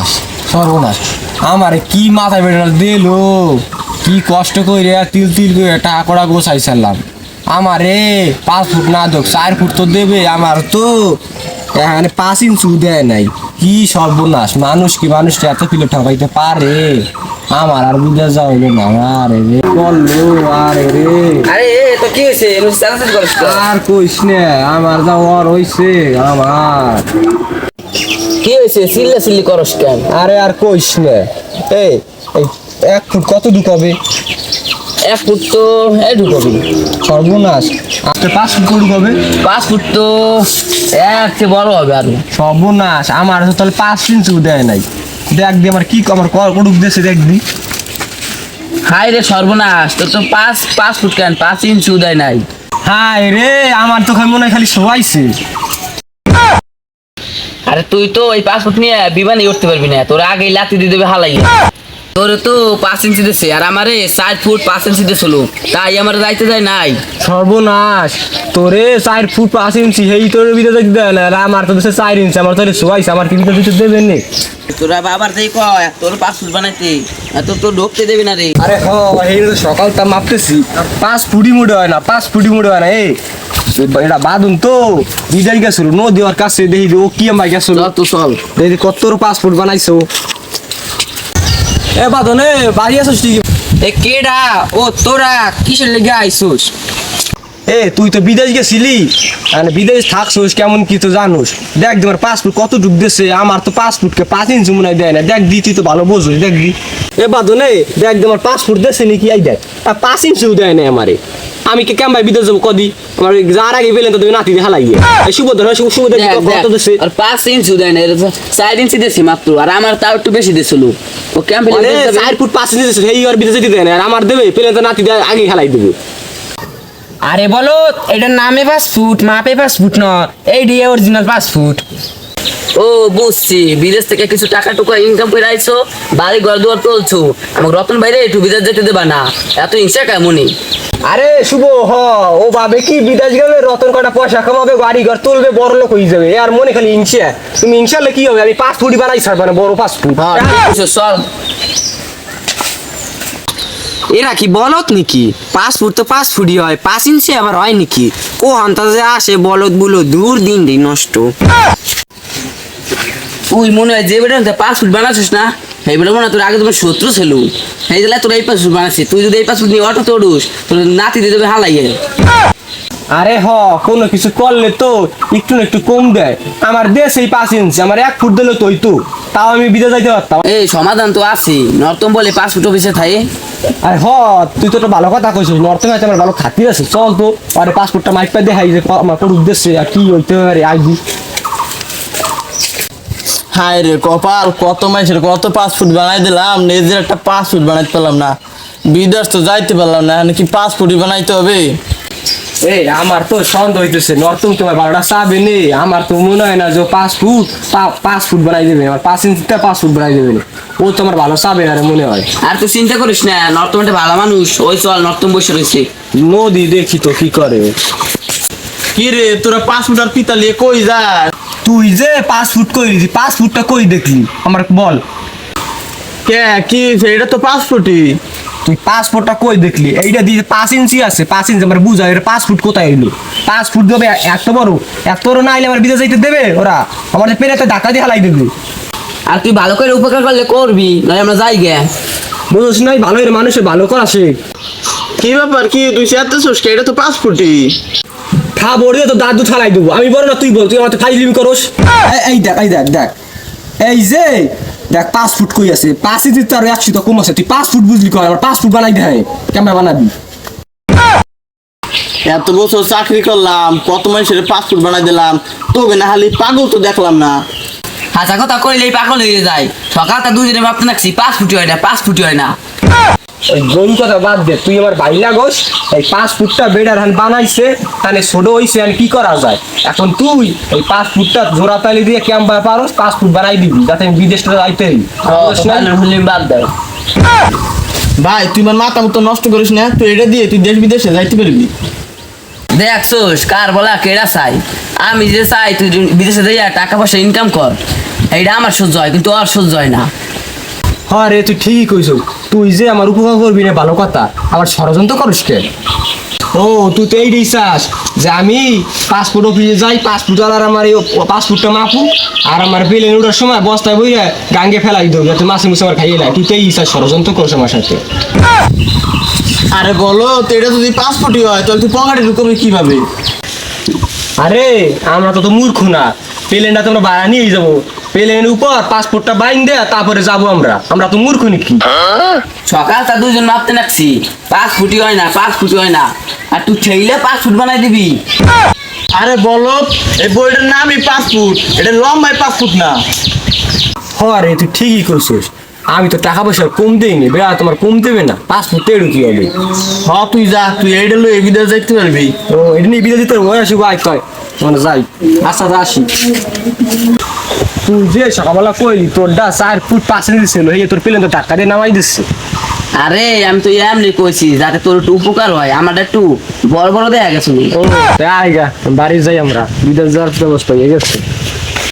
সর্বনাশ সর্বনাশ। আমারে কি মাথায় বেটা দিল কি কষ্ট করে তিল তিল করে টাকা গোছাই সারলাম আমারে পাঁচ ফুট না দোক চার ফুট তো দেবে আমার তো। এখানে পাঁচ ইঞ্চু দেয় নাই। কি সর্বনাশ মানুষ কি মানুষকে এত কিলো ঠকাইতে পারে? আমার আর বুঝে যাও না। আরে রে বলল আরে রে। আরে তো কি তো? আর কইস না আমার যা ওর হইছে আমার। কি হয়েছে? সিল্লা সিল্লি করস কেন? আরে আর কইস না। এই এক ফুট কত ঢুকাবে এক ফুট তো এই ঢুকবি সর্বনাশ। আজকে পাঁচ ফুট করে ঢুকাবে পাঁচ ফুট তো এক চেয়ে বড় হবে আর সর্বনাশ। আমার তো তাহলে পাঁচ ইঞ্চি দেয় নাই। দেখ দি আমার কি আমার কড়ুক দেশে দেখ দি। হাই রে সর্বনাশ তোর তো পাঁচ পাঁচ ফুট কেন? পাঁচ ইঞ্চ উদয় নাই। হাই রে আমার তো মনে হয় খালি শোয়াইছে। আরে তুই তো ওই পাসপোর্ট নিয়ে বিমানে উঠতে পারবি না, তোর আগে লাতি দিয়ে দেবে হালাই তোর তো পাঁচ ইঞ্চি দিছে আর আমারে চার ফুট পাঁচ ইঞ্চি দিছিল। তাই আমার যাইতে যায় নাই। সর্বনাশ। তোরে চার ফুট পাঁচ ইঞ্চি সেই তোর ভিতরে দেখতে দেয় না। আর আমার তো দেশে চার ইঞ্চি আমার তো শোয়াইছে আমার কি ভিতরে দিতে দেবেন নি? তোরা বাবার তাই কয় তোর পাঁচ ফুট বানাইতে। তোর তো ঢুকতে দেবি না রে। আরে হ এই তো সকালটা মাপতেছি। পাঁচ ফুটি মুড়ে হয় না পাঁচ ফুটি মুড়ে হয় না এই। এটা বাদুন তো বিদায় গেছিল নদী ওর কাছে দেখি ও কি আমার গেছিল। তো চল। দেখি কত ফুট বানাইছো এ বাদনে বাড়ি আসছিস তুই এ কেডা? ও তোরা কিসের লেগে আইসুস এ তুই তো বিদেশ গেছিলি। মানে বিদেশ থাকছিস কেমন কি তো জানুস। দেখ তোমার পাসপোর্ট কত ডুব দিছে আমার তো পাসপোর্টকে পাঁচ ইঞ্চি মনে হয় দেয় না। দেখ দি তুই তো ভালো বোঝ দেখ দি। এ বাদন দেখ তোমার পাসপোর্ট দেশে নাকি আই দেখ। তা পাঁচ ইঞ্চিও দেয় না আমারে। আমি কে কেমন বিদেশ যাব কদি? আমার যার আগে পেলেন তো তুমি নাতি দিয়ে হালাই সুবোধন শুভ সুবোধন কত দেশে আর পাঁচ ইঞ্চি উদয় নাই চার ইঞ্চি দিয়েছি মাত্র আর আমার তাও একটু বেশি দিয়েছিল ও ক্যাম্প মানে চার ফুট পাঁচ ইঞ্চি দিছে সেই আর বিদেশে দিতে না আর আমার দেবে পেলেন তো নাতি দিয়ে আগে হালাই দেবে। আরে বলো এটার নামে পাঁচ ফুট মাপে পাঁচ ফুট ন এই দিয়ে অরিজিনাল পাঁচ ফুট ও বুঝছি। বিদেশ থেকে কিছু টাকা টুকা ইনকাম করে আইছো বাড়ি ঘর দুয়ার তুলছো। আমাকে রতন বাইরে একটু বিদেশ যেতে দেবা না। এত হিংসা কেমনই আরে শুভ হ ও ভাবে কি বিদেশ গেলে রতন কটা পয়সা কামাবে বাড়ি ঘর তুলবে বড় লোক হয়ে যাবে। আর মনে খালি ইনসা তুমি ইনশাল্লাহ কি হবে? আমি পাঁচ ফুটি বানাই ছাড়বো না বড় পাঁচ ফুট চল। এরা কি বলত নাকি? পাঁচ ফুট তো পাঁচ ফুটই হয় পাঁচ ইঞ্চি আবার হয় নাকি? ও হান্তা যে আসে বলদ বুলো দূর দিন দিন নষ্ট। তুই মনে হয় যে বেটা পাঁচ ফুট বানাচ্ছিস না এই বেটা মনে তোর আগে তোমার শত্রু ছিল। এই জেলায় তোর এই ফুট বানাচ্ছিস তুই যদি এই ফুট নিয়ে অটো তোড়ুস তোর নাতি দিয়ে দেবে হালাইয়ে। আরে হ কোনো কিছু করলে তো একটু না একটু কম দেয়। আমার দেশ এই পাঁচ ইঞ্চি আমার এক ফুট দিলে তো তো তাও আমি বিদেশ যাইতে পারতাম। এই সমাধান তো আছে নর্তম বলে পাঁচ ফুট অফিসে থাকে আরে হ তুই তো একটা ভালো কথা কইছিস নর্তম হয়তো আমার ভালো খাতির আছে। চল তো আরে পাসপোর্টটা মাইক পা দেখাই যে আমার কোন উদ্দেশ্যে আর কি হইতে পারে আইবি হায় রে কপাল কত মাসের কত পাঁচ ফুট বানাই দিলাম নিজের একটা পাঁচ ফুট বানাইতে পারলাম না। বিদেশ তো যাইতে পারলাম না নাকি পাঁচ ফুটই বানাইতে হবে? এই আমার তো সন্দেহ হইতেছে নর্থম তোমার বারোটা চাবে নে আমার তো মনে হয় না যে পাঁচ ফুট পাঁচ ফুট বানাই দেবে আমার পাঁচ ইঞ্চিতে পাঁচ ফুট বানাই দেবে না। ও তো আমার ভালো চাবে না মনে হয়। আর তুই চিন্তা করিস না নর্তম একটা ভালো মানুষ ওই চল নর্তম বসে রয়েছে। নদী দেখি তো কি করে। কি রে তোরা পাঁচ ফুট আর পিতা লিয়ে কই যা তুই যে পাঁচ ফুট কই দিছি পাঁচ ফুটটা কই দেখলি? আমার বল। কে কি? এটা তো পাঁচ ফুটই। তুই পাঁচ ফুটটা কই দেখলি? এইটা দিয়ে পাঁচ ইঞ্চি আছে পাঁচ ইঞ্চি আমার বুঝা এর পাঁচ ফুট কোথায় এলো পাঁচ ফুট দেবে এত বড়? এত বড় না আইলে আমার বিদেশ যাইতে দেবে ওরা? আমার পেরে ডাকা দিয়ে হালাই দেবে। আর তুই ভালো করে উপকার করলে করবি নয় আমরা যাই গে। বুঝোস নাই ভালো এর মানুষের ভালো করা শেখ। কি ব্যাপার কি তুই কে এটা তো পাঁচ ফুটই। খা বড়ে তো দাদু ঠালাই দেবো। আমি বড় না তুই বল তুই আমার ফাইলিম করস? এই দেখ এই দেখ দেখ। এই যে দেখ পাঁচ ফুট কই আছে? পাঁচ ইঞ্চি তার একশো তো কম আছে। তুই পাঁচ ফুট বুঝলি কর আমার পাঁচ ফুট বানাই দে কেমন বানাবি। এত বছর চাকরি করলাম কত মানুষের পাঁচ ফুট বানাই দিলাম তোকে না হালি পাগল তো দেখলাম না। হাসা কথা কইলেই পাগল হয়ে যায়। সকালটা দুজনে ভাবতে নাকছি পাঁচ ফুটি হয় না পাঁচ ফুটি হয় না। ওই গরু কথা বাদ দে তুই আমার ভাই লাগোস এই পাঁচ ফুটটা বানাইছে তাহলে ছোট হইছে আর কি করা যায়? এখন তুই ওই পাঁচ ফুটটা জোড়া তালি দিয়ে পারোস পাঁচ ফুট বানাই দিবি যাতে আমি বিদেশটা যাইতে বাদ ভাই তুই আমার মাথা মতো নষ্ট করিস না তুই এটা দিয়ে তুই দেশ বিদেশে যাইতে পারবি। দেখছোস কার বলা কেডা চাই? আমি যে চাই তুই বিদেশে যাইয়া টাকা পয়সা ইনকাম কর এইটা আমার সহ্য হয় কিন্তু আর সহ্য হয় না। হ্যাঁ রে তুই ঠিকই কইছ তুই যে আমার উপকার করবি না ভালো কথা। আমার ষড়যন্ত্র করিস কে? ও তুই তো এইটাই চাস যে আমি পাসপোর্ট অফিসে যাই পাসপোর্ট আর আমার এই পাসপোর্টটা মাপু আর আমার প্লেন ওঠার সময় বস্তায় বইয়া গাঙ্গে ফেলাই দেবো যাতে মাসে মুসে আমার খাইয়ে নাই তুই তো এই চাস ষড়যন্ত্র করছ আমার সাথে। আরে বলো তো এটা যদি পাসপোর্টই হয় তাহলে তুই পকেটে ঢুকবি কীভাবে? আরে আমরা তো তো মূর্খ না। প্লেনটা তোমরা ভাড়া নিয়ে যাব। প্লেনের উপর পাসপোর্টটা বাইন দেয়া তারপরে যাব আমরা। আমরা তো মূর্খ নাকি? সকাল তা দুজন মাপতে নাকছি পাঁচ ফুটি হয় না পাঁচ ফুটি হয় না। আর তুই ছেলে পাঁচ ফুট বানাই দিবি। আরে বলো এই বইটার নামই পাসপোর্ট এটা লম্বাই পাসপোর্ট না। হরে তুই ঠিকই করছিস আমি তো টাকা পয়সা কম দেইনি বেড়া তোমার কম দেবে না। পাসপোর্ট তেড়ু কি হবে? হ তুই যা তুই এইটা লই বিদেশ দেখতে পারবি। ও এটা নিয়ে বিদায় দিতে ওই আসি আয় কয়। মানে যাই। আচ্ছা আসি। তুই যে সকালবেলা কইলি তোর ডা চার ফুট পাশে দিছিল এই তোর প্লেন তো ধাক্কা দিয়ে নামাই দিচ্ছে আরে আমি তো এমনি কইছি যাতে তোর একটু উপকার হয় আমার একটু বড় বড় দেখা গেছে বাড়ি যাই আমরা বিদেশ যাওয়ার ব্যবস্থা হয়ে গেছে।